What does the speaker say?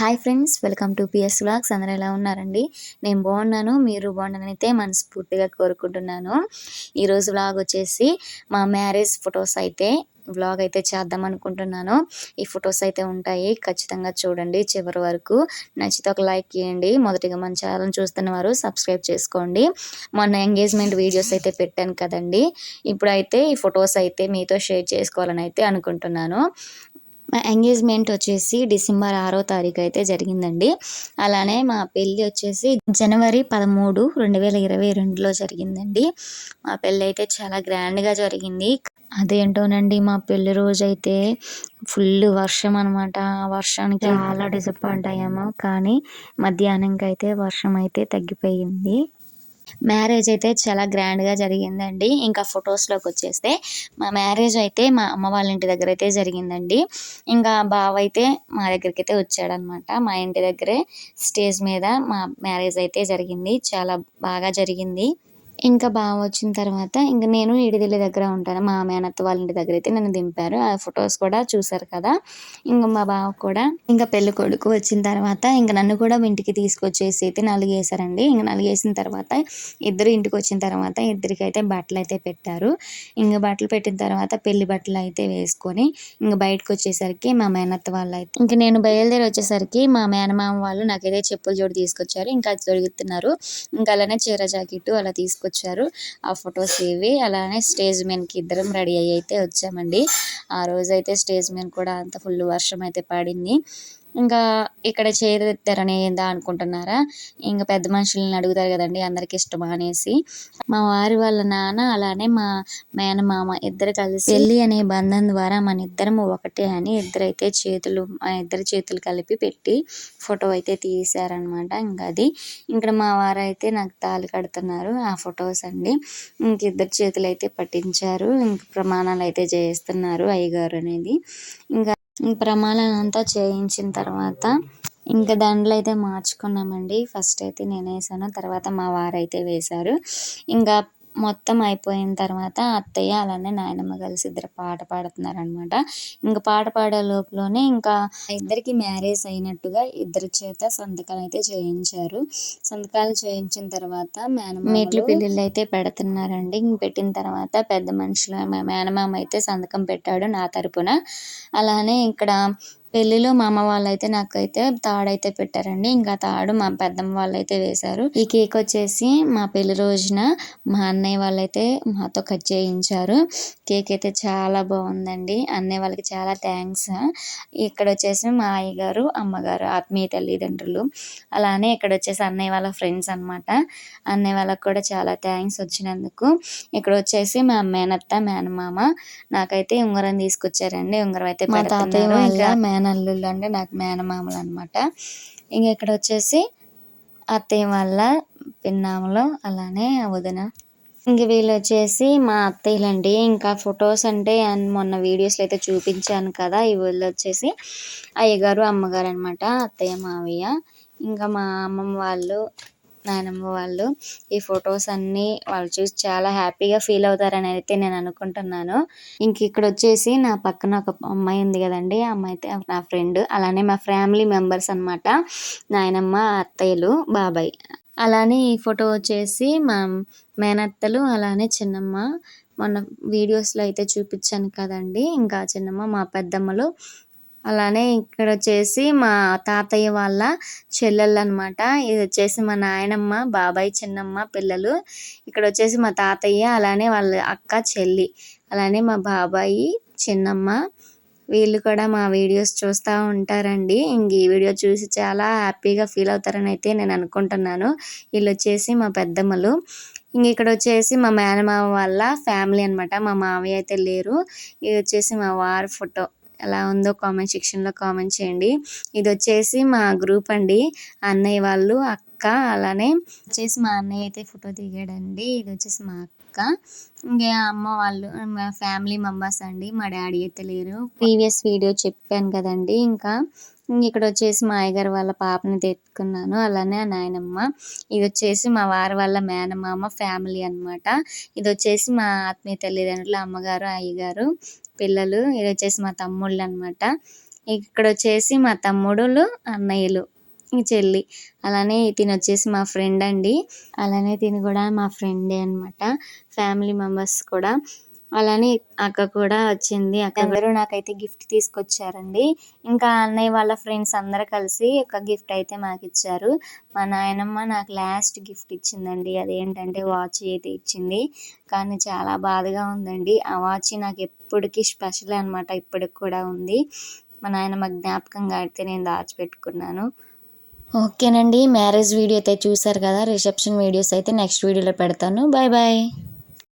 Hi friends welcome to PS blogs అందరూ ఎలా ఉన్నారండి? నేను బాగున్నాను. మీరు బాగున్నారని అయితే మనస్ఫూర్తిగా కోరుకుంటున్నాను. ఈరోజు బ్లాగ్ వచ్చేసి మా మ్యారేజ్ ఫొటోస్ అయితే వ్లాగ్ అయితే చేద్దాం అనుకుంటున్నాను. ఈ ఫొటోస్ అయితే ఉంటాయి ఖచ్చితంగా చూడండి చివరి వరకు. నచ్చితే ఒక లైక్ చేయండి. మొదటిగా మన ఛానల్ చూస్తున్న వారు సబ్స్క్రైబ్ చేసుకోండి. మొన్న ఎంగేజ్మెంట్ వీడియోస్ అయితే పెట్టాను కదండి. ఇప్పుడైతే ఈ ఫొటోస్ అయితే మీతో షేర్ చేసుకోవాలని అయితే అనుకుంటున్నాను. మా ఎంగేజ్మెంట్ వచ్చేసి డిసెంబర్ ఆరో తారీఖు అయితే జరిగిందండి. అలానే మా పెళ్ళి వచ్చేసి జనవరి పదమూడు రెండు వేల ఇరవై రెండులో జరిగిందండి. మా పెళ్ళి అయితే చాలా గ్రాండ్గా జరిగింది. అదేంటోనండి మా పెళ్ళి రోజు అయితే ఫుల్ వర్షం అనమాట వర్షానికి చాలా డిసప్పాయింట్ అయ్యాము. కానీ మధ్యాహ్నంకి అయితే వర్షం అయితే తగ్గిపోయింది. మ్యారేజ్ అయితే చాలా గ్రాండ్గా జరిగిందండి. ఇంకా ఫొటోస్లోకి వచ్చేస్తే మా మ్యారేజ్ అయితే మా అమ్మ వాళ్ళ ఇంటి దగ్గర అయితే జరిగిందండి. ఇంకా బావ అయితే మా దగ్గరికి అయితే వచ్చాడనమాట. మా ఇంటి దగ్గరే స్టేజ్ మీద మా మ్యారేజ్ అయితే జరిగింది. చాలా బాగా జరిగింది. ఇంకా బావ వచ్చిన తర్వాత ఇంకా నేను ఇడిదిల్లి దగ్గర ఉంటాను. మా మేనత్త వాళ్ళ ఇంటి దగ్గర అయితే నన్ను దింపారు. ఆ ఫొటోస్ కూడా చూసారు కదా. ఇంకా మా బావ కూడా ఇంకా పెళ్ళి కొడుకు వచ్చిన తర్వాత ఇంకా నన్ను కూడా ఇంటికి తీసుకొచ్చేసి అయితే నలుగేసారండి ఇంకా నలుగేసిన తర్వాత ఇద్దరు ఇంటికి వచ్చిన తర్వాత ఇద్దరికి అయితే బట్టలు అయితే పెట్టారు. ఇంకా బట్టలు పెట్టిన తర్వాత పెళ్ళి బట్టలు అయితే వేసుకొని ఇంకా బయటకు వచ్చేసరికి మా మేనత్త వాళ్ళు అయితే ఇంకా నేను బయలుదేరి వచ్చేసరికి మా మేనమామ వాళ్ళు నాకైతే చెప్పుల జోడు తీసుకొచ్చారు. ఇంకా అది దొరుకుతున్నారు ఇంకా అలానే చీర జాకెట్ అలా తీసుకొచ్చి వచ్చారు ఆ ఫొటోస్ ఇవి. అలానే స్టేజ్ మీదకి ఇద్దరం రెడీ అయ్యి అయితే వచ్చామండి. ఆ రోజైతే స్టేజ్ మీద కూడా అంత ఫుల్ వర్షం అయితే పడింది. ఇంకా ఇక్కడ చేరెత్తారని ఏందా అనుకుంటున్నారా? ఇంకా పెద్ద మనుషులను అడుగుతారు కదండి అందరికి ఇష్టమా అనేసి. మా వారి వాళ్ళ నాన్న అలానే మా మేనమామ ఇద్దరు కలిసి పెళ్ళి అనే బంధం ద్వారా మన ఇద్దరం ఒకటే అని ఇద్దరైతే చేతులు మా ఇద్దరు చేతులు కలిపి పెట్టి ఫోటో అయితే తీశారనమాట ఇంకా అది. ఇక్కడ మా వారు అయితే నాకు తాళి కడుతున్నారు ఆ ఫొటోస్ అండి. ఇంక ఇద్దరు చేతులు అయితే పట్టించారు ఇంక ప్రమాణాలు అయితే చేస్తున్నారు అయ్యగారు అనేది. ఇంకా ప్రమాణం అంతా చేయించిన తర్వాత ఇంకా దండలు అయితే మార్చుకున్నామండి. ఫస్ట్ అయితే నేను వేసాను తర్వాత మా వారైతే వేశారు. ఇంకా మొత్తం అయిపోయిన తర్వాత అత్తయ్య అలానే నాయనమ్మ కలిసి ఇద్దరు పాట పాడుతున్నారనమాట ఇంకా పాట పాడే లోపలనే ఇంకా ఇద్దరికి మ్యారేజ్ అయినట్టుగా ఇద్దరి చేత సంతకాలు అయితే చేయించారు. సంతకాలు చేయించిన తర్వాత మేనమామ మెట్లు పెళ్ళిళ్ళు అయితే పెడుతున్నారండి. ఇంక పెట్టిన తర్వాత పెద్ద మనుషులు మేనమామ అయితే సంతకం పెట్టాడు నా తరపున. అలానే ఇక్కడ పెళ్ళిలో మా అమ్మ వాళ్ళైతే నాకైతే తాడైతే పెట్టారండి. ఇంకా తాడు మా పెద్దమ్మ వాళ్ళైతే వేశారు. ఈ కేక్ వచ్చేసి మా పెళ్ళి రోజున మా అన్నయ్య వాళ్ళైతే మాతో కట్ చేయించారు. కేక్ అయితే చాలా బాగుందండి. అన్నయ్య వాళ్ళకి చాలా థ్యాంక్స్. ఇక్కడ వచ్చేసి మా అయ్యగారు అమ్మగారు ఆత్మీయ తల్లిదండ్రులు. అలానే ఇక్కడ వచ్చేసి అన్నయ్య వాళ్ళ ఫ్రెండ్స్ అనమాట అన్నయ్య వాళ్ళకి కూడా చాలా థ్యాంక్స్ వచ్చినందుకు. ఇక్కడ వచ్చేసి మా మేనత్త మేనమామ నాకైతే ఉంగరం తీసుకొచ్చారండి. ఉంగరం అయితే మా తాతయ్య వాళ్ళ మేనల్లుళ్ళు అంటే నాకు మేనమామలు అనమాట ఇంక ఇక్కడ వచ్చేసి అత్తయ్య వాళ్ళ పిన్నాములు అలానే వదిన. ఇంక వీళ్ళు వచ్చేసి మా అత్తయ్యలండి. ఇంకా ఫొటోస్ అంటే మొన్న వీడియోస్లో అయితే చూపించాను కదా ఈ వీళ్ళు వచ్చేసి అయ్యగారు అమ్మగారు అనమాట అత్తయ్య మావయ్య. ఇంకా మా అమ్మమ్మ వాళ్ళు నాయనమ్మ వాళ్ళు ఈ ఫొటోస్ అన్నీ వాళ్ళు చూసి చాలా హ్యాపీగా ఫీల్ అవుతారని అయితే నేను అనుకుంటున్నాను. ఇంక ఇక్కడ వచ్చేసి నా పక్కన ఒక అమ్మాయి ఉంది కదండి. ఆ అమ్మాయి అయితే నా ఫ్రెండ్. అలానే మా ఫ్యామిలీ మెంబర్స్ అనమాట నాయనమ్మ అత్తయ్యలు బాబాయ్. అలానే ఈ ఫోటో వచ్చేసి మా మేనత్తలు అలానే చిన్నమ్మ. మొన్న వీడియోస్లో అయితే చూపించాను కదండి. ఇంకా చిన్నమ్మ మా పెద్దమ్మలు అలానే ఇక్కడ వచ్చేసి మా తాతయ్య వాళ్ళ చెల్లెళ్ళు అనమాట ఇది వచ్చేసి మా నాయనమ్మ బాబాయ్ చిన్నమ్మ పిల్లలు. ఇక్కడ వచ్చేసి మా తాతయ్య అలానే వాళ్ళ అక్క చెల్లి అలానే మా బాబాయి చిన్నమ్మ. వీళ్ళు కూడా మా వీడియోస్ చూస్తూ ఉంటారండి. ఇంక ఈ వీడియో చూసి చాలా హ్యాపీగా ఫీల్ అవుతారని అయితే నేను అనుకుంటున్నాను. వీళ్ళు వచ్చేసి మా పెద్దమ్మలు. ఇంక ఇక్కడ వచ్చేసి మా మేనమామ వాళ్ళ ఫ్యామిలీ అనమాట మా మావయ్య అయితే లేరు. ఇది వచ్చేసి మా వారి ఫోటో. ఎలా ఉందో కామెంట్ సెక్షన్లో కామెంట్ చేయండి. ఇది వచ్చేసి మా గ్రూప్ అండి. అన్నయ్య వాళ్ళు అక్క అలానే వచ్చేసి మా అన్నయ్య అయితే ఫోటో దిగాడండి. ఇది వచ్చేసి మా అక్క. ఇంకా అమ్మ వాళ్ళు మా ఫ్యామిలీ మెంబర్స్ అండి. మా డాడీ అయితే లేరు. ప్రీవియస్ వీడియో చెప్పాను కదండి. ఇంకా ఇక్కడ వచ్చేసి మా అయ్యగారు వాళ్ళ పాపని తెచ్చుకున్నాను. అలానే నాయనమ్మ. ఇది వచ్చేసి మా వారి వాళ్ళ మేనమామ ఫ్యామిలీ అనమాట ఇది వచ్చేసి మా ఆత్మీయ తల్లిదండ్రులు అమ్మగారు అయ్యగారు పిల్లలు ఇది వచ్చేసి మా తమ్ముళ్ళు అనమాట ఇక్కడ వచ్చేసి మా తమ్ముడులు అన్నయ్యలు చెల్లి. అలానే తిని వచ్చేసి మా ఫ్రెండ్ అండి అలానే తిని కూడా మా ఫ్రెండే అనమాట ఫ్యామిలీ మెంబర్స్ కూడా. అలానే అక్క కూడా వచ్చింది. అక్క అందరూ నాకైతే గిఫ్ట్ తీసుకొచ్చారండి. ఇంకా అన్నయ్య వాళ్ళ ఫ్రెండ్స్ అందరూ కలిసి ఒక గిఫ్ట్ అయితే మాకు ఇచ్చారు మా నాయనమ్మ నాకు లాస్ట్ గిఫ్ట్ ఇచ్చిందండి. అదేంటంటే వాచ్ అయితే ఇచ్చింది. కానీ చాలా బాధగా ఉందండి. ఆ వాచ్ నాకు ఎప్పటికీ స్పెషల్ అనమాట ఇప్పటికి కూడా ఉంది. మా నాయనమ్మ జ్ఞాపకంగా అయితే నేను దాచిపెట్టుకున్నాను. ఓకేనండి. మ్యారేజ్ వీడియో అయితే చూసారు కదా? రిసెప్షన్ వీడియోస్ అయితే నెక్స్ట్ వీడియోలో పెడతాను. Bye bye.